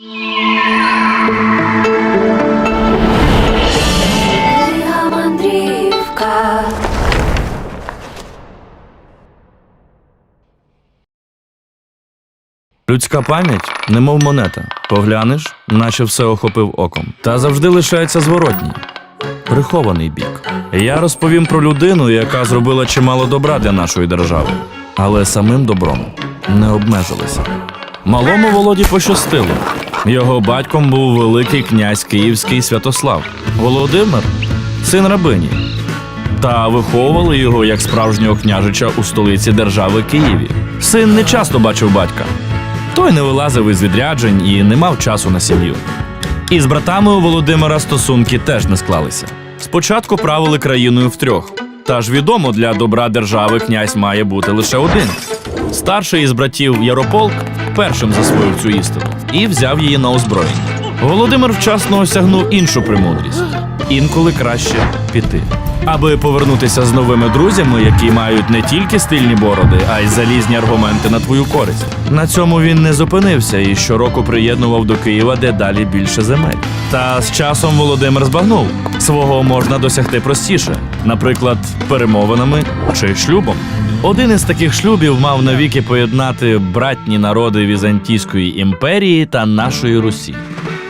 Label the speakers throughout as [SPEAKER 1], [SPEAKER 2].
[SPEAKER 1] Людська пам'ять, немов монета. Поглянеш, наче все охопив оком. Та завжди лишається зворотній. Прихований бік. Я розповім про людину, яка зробила чимало добра для нашої держави, але самим добром не обмежилися. Малому Володі пощастило. Його батьком був великий князь Київський Святослав Володимир, син рабині. Та виховували його як справжнього княжича у столиці держави Києві. Син не часто бачив батька. Той не вилазив із відряджень і не мав часу на сім'ю. І з братами у Володимира стосунки теж не склалися. Спочатку правили країною втрьох. Та ж відомо, для добра держави князь має бути лише один. Старший із братів Ярополк першим засвоїв цю істину і взяв її на озброєння. Володимир вчасно осягнув іншу премудрість інколи краще піти. Аби повернутися з новими друзями, які мають не тільки стильні бороди, а й залізні аргументи на твою користь. На цьому він не зупинився і щороку приєднував до Києва дедалі більше земель. Та з часом Володимир збагнув, свого можна досягти простіше, наприклад, перемовинами чи шлюбом. Один із таких шлюбів мав навіки поєднати братні народи Візантійської імперії та нашої Русі.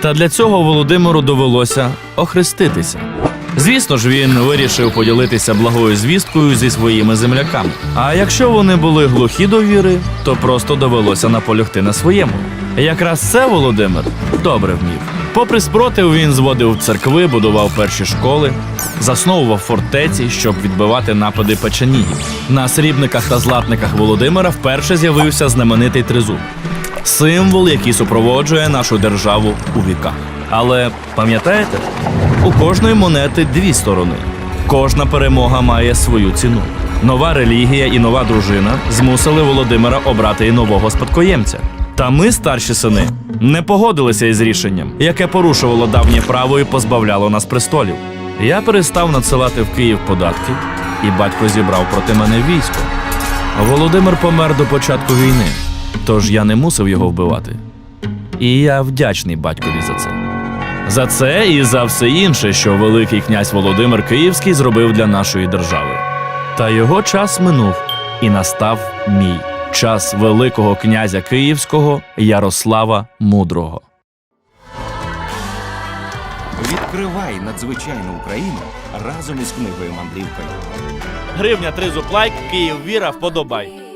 [SPEAKER 1] Та для цього Володимиру довелося охреститися. Звісно ж, він вирішив поділитися благою звісткою зі своїми земляками. А якщо вони були глухі до віри, то просто довелося наполягти на своєму. Якраз це Володимир добре вмів. Попри спротив, він зводив церкви, будував перші школи, засновував фортеці, щоб відбивати напади печенігів. На срібниках та златниках Володимира вперше з'явився знаменитий тризуб символ, який супроводжує нашу державу у віках. Але пам'ятаєте, у кожної монети дві сторони. Кожна перемога має свою ціну. Нова релігія і нова дружина змусили Володимира обрати і нового спадкоємця. Та ми, старші сини, не погодилися із рішенням, яке порушувало давнє право і позбавляло нас престолів. Я перестав надсилати в Київ податки, і батько зібрав проти мене військо. Володимир помер до початку війни, тож я не мусив його вбивати. І я вдячний батькові за це. За це і за все інше, що Великий князь Володимир Київський зробив для нашої держави. Та його час минув, і настав мій час Великого князя Київського Ярослава Мудрого.
[SPEAKER 2] Відкривай надзвичайну Україну разом із книгою мандрівкою.
[SPEAKER 1] Гривня тризуб лайк, Київ віра, вподобай.